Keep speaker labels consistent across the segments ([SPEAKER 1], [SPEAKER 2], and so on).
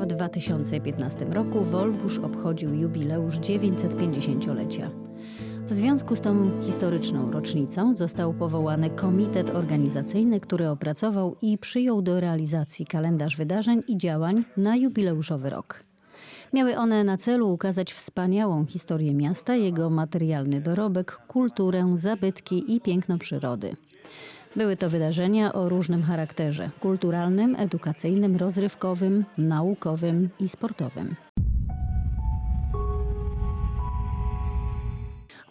[SPEAKER 1] W 2015 roku Wolbusz obchodził jubileusz 950-lecia. W związku z tą historyczną rocznicą został powołany komitet organizacyjny, który opracował i przyjął do realizacji kalendarz wydarzeń i działań na jubileuszowy rok. Miały one na celu ukazać wspaniałą historię miasta, jego materialny dorobek, kulturę, zabytki i piękno przyrody. Były to wydarzenia o różnym charakterze kulturalnym, edukacyjnym, rozrywkowym, naukowym i sportowym.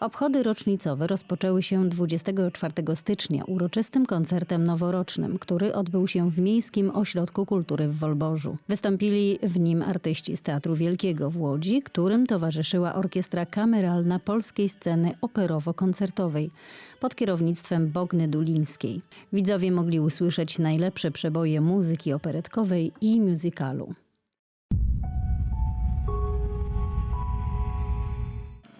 [SPEAKER 1] Obchody rocznicowe rozpoczęły się 24 stycznia uroczystym koncertem noworocznym, który odbył się w Miejskim Ośrodku Kultury w Wolborzu. Wystąpili w nim artyści z Teatru Wielkiego w Łodzi, którym towarzyszyła orkiestra kameralna polskiej sceny operowo-koncertowej pod kierownictwem Bogny Dulińskiej. Widzowie mogli usłyszeć najlepsze przeboje muzyki operetkowej i musicalu.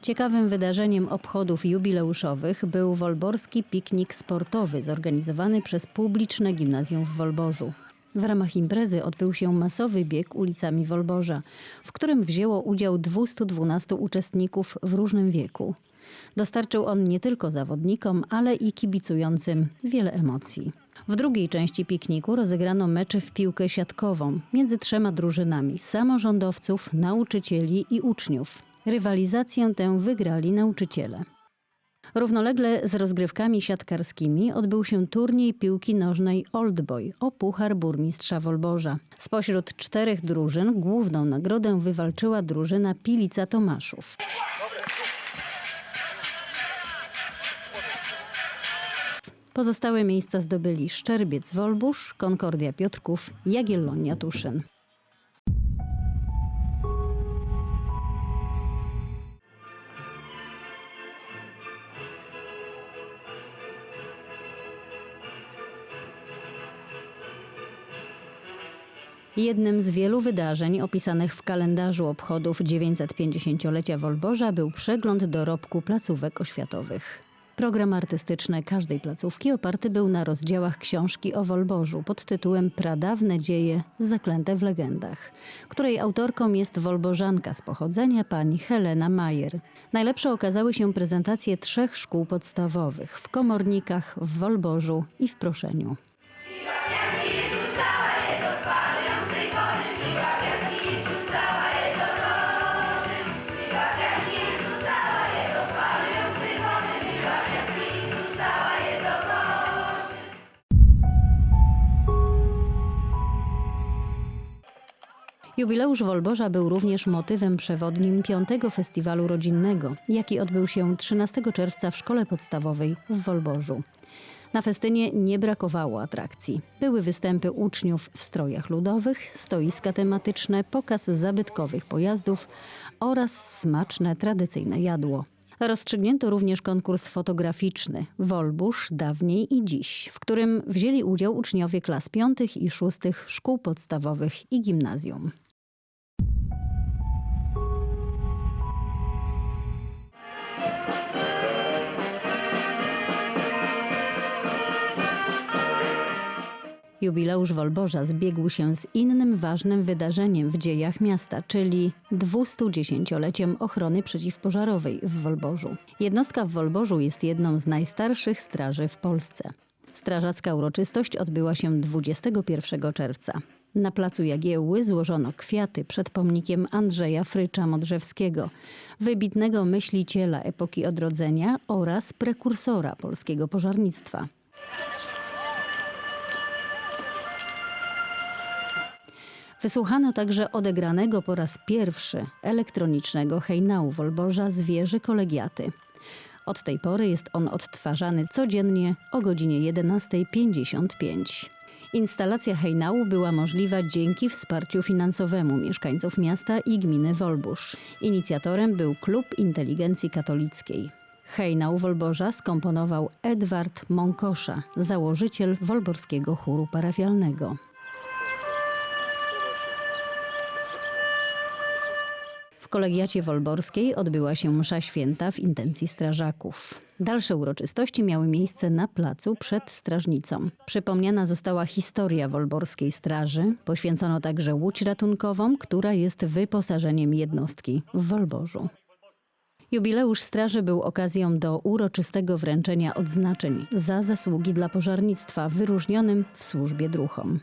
[SPEAKER 1] Ciekawym wydarzeniem obchodów jubileuszowych był wolborski piknik sportowy zorganizowany przez publiczne gimnazjum w Wolborzu. W ramach imprezy odbył się masowy bieg ulicami Wolborza, w którym wzięło udział 212 uczestników w różnym wieku. Dostarczył on nie tylko zawodnikom, ale i kibicującym wiele emocji. W drugiej części pikniku rozegrano mecze w piłkę siatkową między trzema drużynami samorządowców, nauczycieli i uczniów. Rywalizację tę wygrali nauczyciele. Równolegle z rozgrywkami siatkarskimi odbył się turniej piłki nożnej Old Boy o Puchar Burmistrza Wolborza. Spośród czterech drużyn główną nagrodę wywalczyła drużyna Pilica Tomaszów. Pozostałe miejsca zdobyli Szczerbiec Wolbusz, Konkordia Piotrków, Jagiellonia Tuszyn. Jednym z wielu wydarzeń opisanych w kalendarzu obchodów 950-lecia Wolborza był przegląd dorobku placówek oświatowych. Program artystyczny każdej placówki oparty był na rozdziałach książki o Wolborzu pod tytułem Pradawne dzieje zaklęte w legendach, której autorką jest wolborzanka z pochodzenia pani Helena Majer. Najlepsze okazały się prezentacje trzech szkół podstawowych w Komornikach, w Wolborzu i w Proszeniu. Jubileusz Wolborza był również motywem przewodnim piątego festiwalu rodzinnego, jaki odbył się 13 czerwca w szkole podstawowej w Wolborzu. Na festynie nie brakowało atrakcji. Były występy uczniów w strojach ludowych, stoiska tematyczne, pokaz zabytkowych pojazdów oraz smaczne tradycyjne jadło. Rozstrzygnięto również konkurs fotograficzny Wolbusz dawniej i dziś, w którym wzięli udział uczniowie klas piątych i szóstych szkół podstawowych i gimnazjum. Jubileusz Wolborza zbiegł się z innym ważnym wydarzeniem w dziejach miasta, czyli 210-leciem ochrony przeciwpożarowej w Wolborzu. Jednostka w Wolborzu jest jedną z najstarszych straży w Polsce. Strażacka uroczystość odbyła się 21 czerwca. Na placu Jagiełły złożono kwiaty przed pomnikiem Andrzeja Frycza Modrzewskiego, wybitnego myśliciela epoki odrodzenia oraz prekursora polskiego pożarnictwa. Wysłuchano także odegranego po raz pierwszy elektronicznego hejnału Wolborza z wieży kolegiaty. Od tej pory jest on odtwarzany codziennie o godzinie 11.55. Instalacja hejnału była możliwa dzięki wsparciu finansowemu mieszkańców miasta i gminy Wolbusz. Inicjatorem był Klub Inteligencji Katolickiej. Hejnał Wolborza skomponował Edward Mąkosza, założyciel Wolborskiego Chóru Parafialnego. W kolegiacie wolborskiej odbyła się msza święta w intencji strażaków. Dalsze uroczystości miały miejsce na placu przed strażnicą. Przypomniana została historia wolborskiej straży. Poświęcono także łódź ratunkową, która jest wyposażeniem jednostki w Wolborzu. Jubileusz Straży był okazją do uroczystego wręczenia odznaczeń za zasługi dla pożarnictwa wyróżnionym w służbie druhom.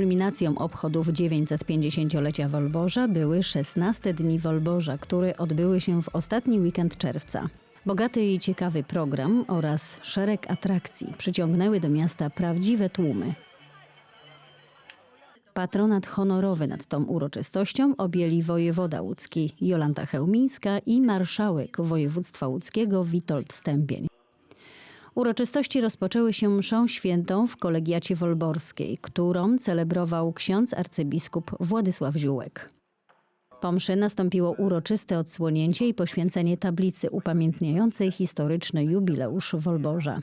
[SPEAKER 1] Kulminacją obchodów 950-lecia Wolborza były 16 dni Wolborza, które odbyły się w ostatni weekend czerwca. Bogaty i ciekawy program oraz szereg atrakcji przyciągnęły do miasta prawdziwe tłumy. Patronat honorowy nad tą uroczystością objęli wojewoda łódzki Jolanta Chełmińska i marszałek województwa łódzkiego Witold Stępień. Uroczystości rozpoczęły się mszą świętą w kolegiacie wolborskiej, którą celebrował ksiądz arcybiskup Władysław Ziółek. Po mszy nastąpiło uroczyste odsłonięcie i poświęcenie tablicy upamiętniającej historyczny jubileusz Wolborza.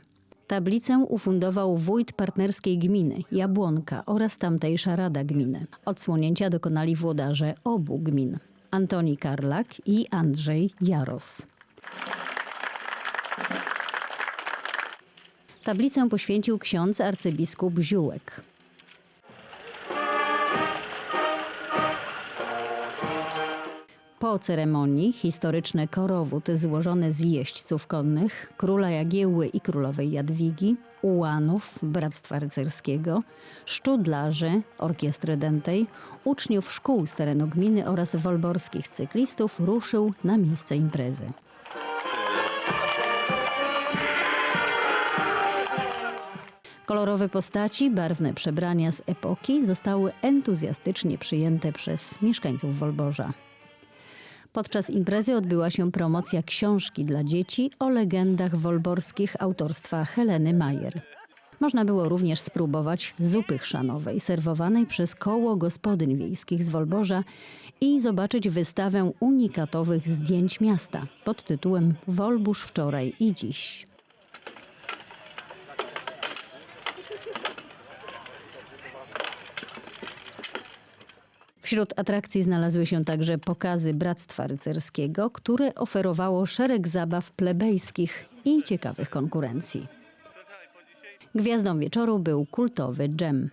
[SPEAKER 1] Tablicę ufundował wójt partnerskiej gminy Jabłonka oraz tamtejsza rada gminy. Odsłonięcia dokonali włodarze obu gmin Antoni Karlak i Andrzej Jaros. Tablicę poświęcił ksiądz arcybiskup Ziółek. Po ceremonii historyczny korowód złożony z jeźdźców konnych, króla Jagiełły i królowej Jadwigi, ułanów Bractwa Rycerskiego, szczudlarzy, orkiestry dętej, uczniów szkół z terenu gminy oraz wolborskich cyklistów ruszył na miejsce imprezy. Kolorowe postaci, barwne przebrania z epoki zostały entuzjastycznie przyjęte przez mieszkańców Wolborza. Podczas imprezy odbyła się promocja książki dla dzieci o legendach wolborskich autorstwa Heleny Majer. Można było również spróbować zupy chrzanowej serwowanej przez koło gospodyń wiejskich z Wolborza i zobaczyć wystawę unikatowych zdjęć miasta pod tytułem Wolbórz wczoraj i dziś. Wśród atrakcji znalazły się także pokazy Bractwa Rycerskiego, które oferowało szereg zabaw plebejskich i ciekawych konkurencji. Gwiazdą wieczoru był kultowy dżem.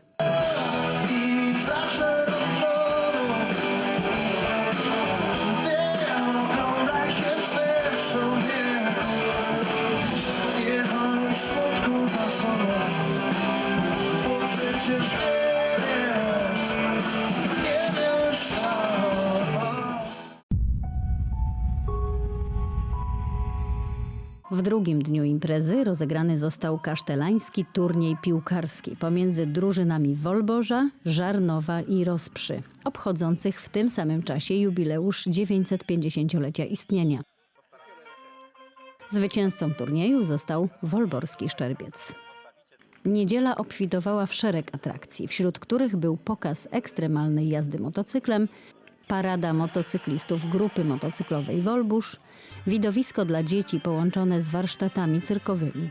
[SPEAKER 1] Drugim dniu imprezy rozegrany został kasztelański turniej piłkarski pomiędzy drużynami Wolborza, Żarnowa i Rosprzy, obchodzących w tym samym czasie jubileusz 950-lecia istnienia. Zwycięzcą turnieju został Wolborski Szczerbiec. Niedziela obfitowała w szereg atrakcji, wśród których był pokaz ekstremalnej jazdy motocyklem, parada motocyklistów grupy motocyklowej Wolbusz, widowisko dla dzieci połączone z warsztatami cyrkowymi.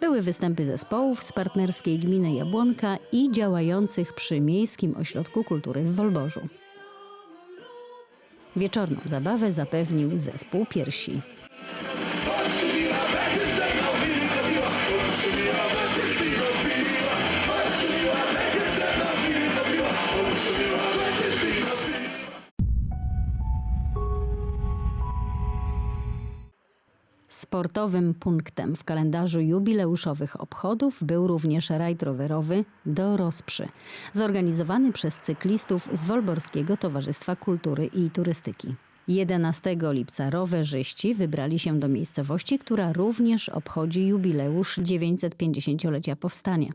[SPEAKER 1] Były występy zespołów z partnerskiej gminy Jabłonka i działających przy Miejskim Ośrodku Kultury w Wolborzu. Wieczorną zabawę zapewnił zespół piersi. Sportowym punktem w kalendarzu jubileuszowych obchodów był również rajd rowerowy do Rosprzy, zorganizowany przez cyklistów z Wolborskiego Towarzystwa Kultury i Turystyki. 11 lipca rowerzyści wybrali się do miejscowości, która również obchodzi jubileusz 950-lecia powstania.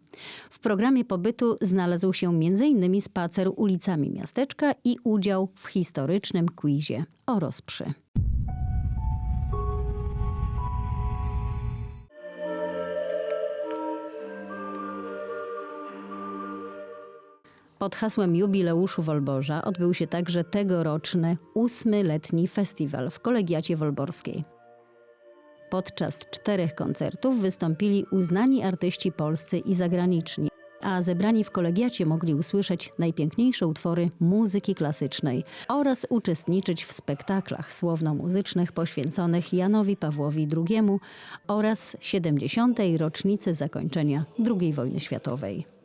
[SPEAKER 1] W programie pobytu znalazł się m.in. spacer ulicami miasteczka i udział w historycznym quizie o rozprzy. Pod hasłem jubileuszu Wolborza odbył się także tegoroczny ósmy letni festiwal w Kolegiacie Wolborskiej. Podczas czterech koncertów wystąpili uznani artyści polscy i zagraniczni, a zebrani w kolegiacie mogli usłyszeć najpiękniejsze utwory muzyki klasycznej oraz uczestniczyć w spektaklach słowno-muzycznych poświęconych Janowi Pawłowi II oraz 70. rocznicy zakończenia II wojny światowej.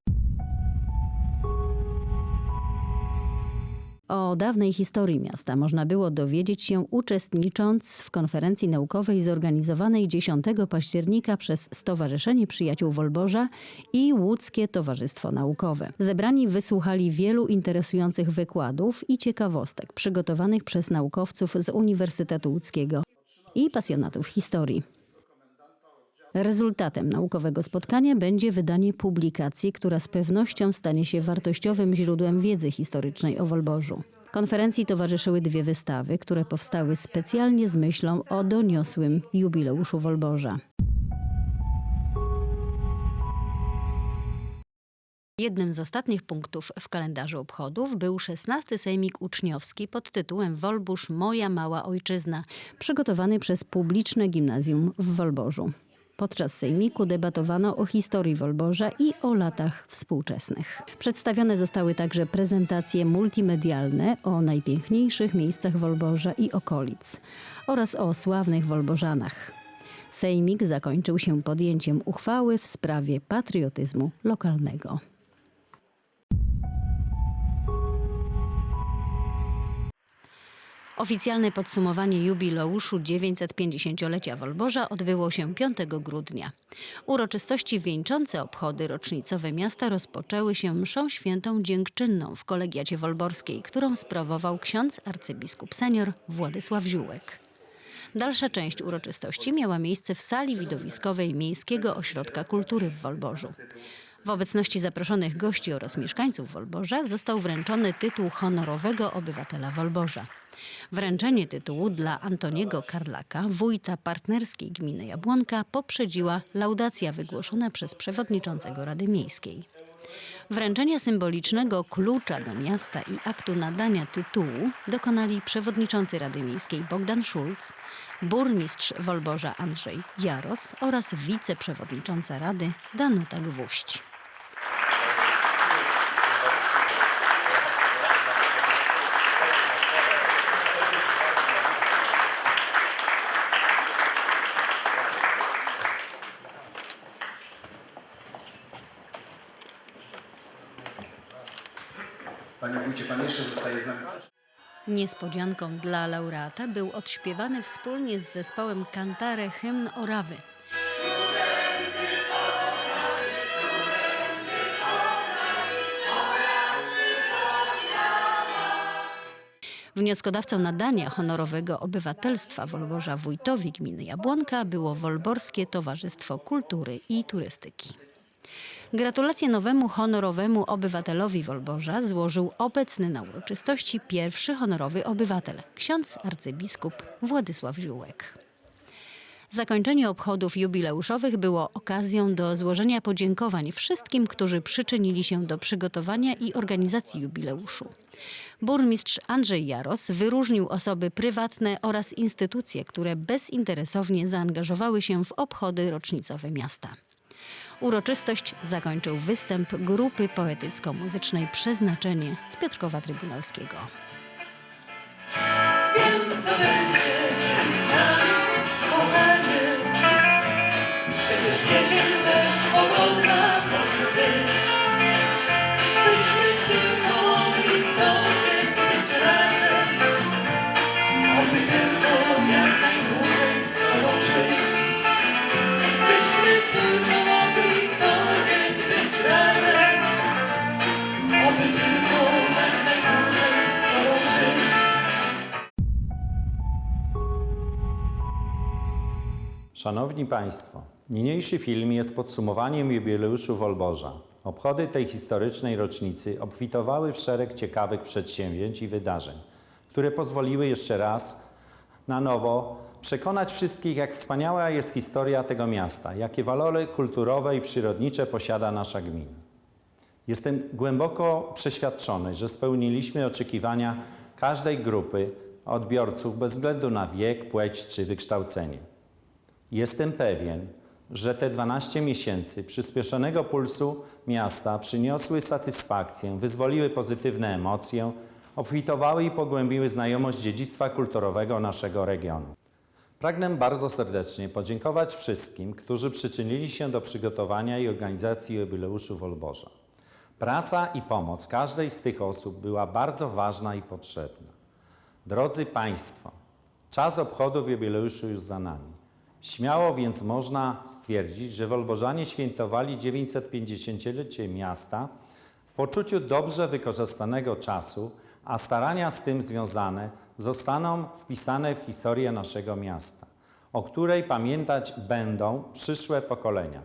[SPEAKER 1] O dawnej historii miasta można było dowiedzieć się uczestnicząc w konferencji naukowej zorganizowanej 10 października przez Stowarzyszenie Przyjaciół Wolborza i Łódzkie Towarzystwo Naukowe. Zebrani wysłuchali wielu interesujących wykładów i ciekawostek przygotowanych przez naukowców z Uniwersytetu Łódzkiego i pasjonatów historii. Rezultatem naukowego spotkania będzie wydanie publikacji, która z pewnością stanie się wartościowym źródłem wiedzy historycznej o Wolborzu. Konferencji towarzyszyły dwie wystawy, które powstały specjalnie z myślą o doniosłym jubileuszu Wolborza. Jednym z ostatnich punktów w kalendarzu obchodów był 16 Sejmik Uczniowski pod tytułem Wolbórz Moja Mała Ojczyzna, przygotowany przez publiczne gimnazjum w Wolborzu. Podczas sejmiku debatowano o historii Wolborza i o latach współczesnych. Przedstawione zostały także prezentacje multimedialne o najpiękniejszych miejscach Wolborza i okolic oraz o sławnych Wolborzanach. Sejmik zakończył się podjęciem uchwały w sprawie patriotyzmu lokalnego. Oficjalne podsumowanie jubileuszu 950-lecia Wolborza odbyło się 5 grudnia. Uroczystości wieńczące obchody rocznicowe miasta rozpoczęły się mszą świętą dziękczynną w kolegiacie wolborskiej, którą sprawował ksiądz arcybiskup senior Władysław Ziółek. Dalsza część uroczystości miała miejsce w sali widowiskowej Miejskiego Ośrodka Kultury w Wolborzu. W obecności zaproszonych gości oraz mieszkańców Wolborza został wręczony tytuł honorowego obywatela Wolborza. Wręczenie tytułu dla Antoniego Karlaka, wójta partnerskiej gminy Jabłonka, poprzedziła laudacja wygłoszona przez przewodniczącego Rady Miejskiej. Wręczenia symbolicznego klucza do miasta i aktu nadania tytułu dokonali przewodniczący Rady Miejskiej Bogdan Szulc, burmistrz Wolborza Andrzej Jaros oraz wiceprzewodnicząca Rady Danuta Gwóźdź.
[SPEAKER 2] Panie wójcie, pan jeszcze zostaje z nami.
[SPEAKER 1] Niespodzianką dla laureata był odśpiewany wspólnie z zespołem Kantare hymn Orawy. Wnioskodawcą nadania honorowego obywatelstwa Wolborza wójtowi gminy Jabłonka było Wolborskie Towarzystwo Kultury i Turystyki. Gratulacje nowemu honorowemu obywatelowi Wolborza złożył obecny na uroczystości pierwszy honorowy obywatel, ksiądz arcybiskup Władysław Ziółek. Zakończenie obchodów jubileuszowych było okazją do złożenia podziękowań wszystkim, którzy przyczynili się do przygotowania i organizacji jubileuszu. Burmistrz Andrzej Jaros wyróżnił osoby prywatne oraz instytucje, które bezinteresownie zaangażowały się w obchody rocznicowe miasta. Uroczystość zakończył występ grupy poetycko-muzycznej Przeznaczenie z Piotrkowa Trybunalskiego.
[SPEAKER 3] Wiem, co będzie. Przecież wiecie też pogodna może być.
[SPEAKER 4] Szanowni Państwo, niniejszy film jest podsumowaniem jubileuszu Wolborza. Obchody tej historycznej rocznicy obfitowały w szereg ciekawych przedsięwzięć i wydarzeń, które pozwoliły jeszcze raz na nowo przekonać wszystkich, jak wspaniała jest historia tego miasta, jakie walory kulturowe i przyrodnicze posiada nasza gmina. Jestem głęboko przeświadczony, że spełniliśmy oczekiwania każdej grupy odbiorców bez względu na wiek, płeć czy wykształcenie. Jestem pewien, że te 12 miesięcy przyspieszonego pulsu miasta przyniosły satysfakcję, wyzwoliły pozytywne emocje, obfitowały i pogłębiły znajomość dziedzictwa kulturowego naszego regionu. Pragnę bardzo serdecznie podziękować wszystkim, którzy przyczynili się do przygotowania i organizacji jubileuszu Wolborza. Praca i pomoc każdej z tych osób była bardzo ważna i potrzebna. Drodzy Państwo, czas obchodów jubileuszu już za nami. Śmiało więc można stwierdzić, że Wolbożanie świętowali 950-lecie miasta w poczuciu dobrze wykorzystanego czasu, a starania z tym związane zostaną wpisane w historię naszego miasta, o której pamiętać będą przyszłe pokolenia.